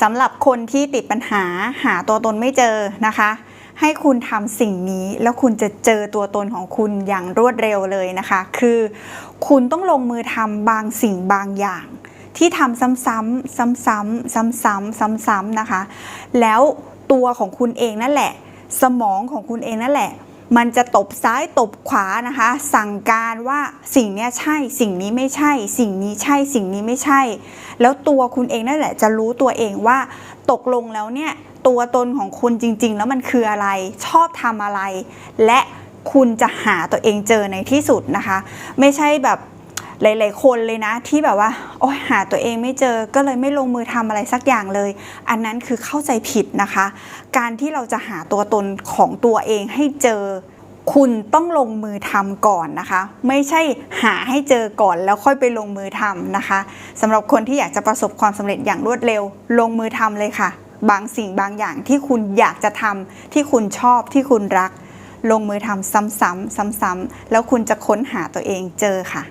สำหรับคนที่ติดปัญหาหาตัวตนไม่เจอนะคะ ให้คุณทำสิ่งนี้แล้วคุณจะเจอตัวตนของคุณอย่างรวดเร็วเลยนะคะ คือคุณต้องลงมือทำบางสิ่งบางอย่าง ที่ทำซ้ำๆซ้ำๆซ้ำๆซ้ำๆนะคะ แล้วตัวของคุณเองนั่นแหละ สมองของคุณเองนั่นแหละ มันจะตบซ้ายตบขวานะคะ สั่งการว่าสิ่งนี้ใช่สิ่งนี้ไม่ใช่ สิ่งนี้ใช่สิ่งนี้ไม่ใช่ แล้วตัวคุณเองนั่นแหละจะรู้ตัวเองว่า ตกลงแล้วเนี่ยตัวตนของคุณจริง ๆ แล้วมันคืออะไรชอบทำอะไร และคุณจะหาตัวเองเจอในที่สุดนะคะ ไม่ใช่แบบ หลาย ๆ คนเลยนะที่แบบว่าโอ้ยหาตัวเองไม่เจอก็เลยไม่ลงมือทำอะไรสักอย่างเลย อันนั้นคือเข้าใจผิดนะคะ การที่เราจะหาตัวตนของตัวเองให้เจอคุณต้องลงมือทำก่อนนะคะ ไม่ใช่หาให้เจอก่อนแล้วค่อยไปลงมือทำนะคะสำหรับคนที่อยากจะประสบความสำเร็จอย่างรวดเร็ว ลงมือทำเลยค่ะ บางสิ่งบางอย่างที่คุณอยากจะทำที่คุณชอบที่คุณรัก ลงมือทำซ้ำๆซ้ำๆแล้วคุณจะค้นหาตัวเองเจอค่ะ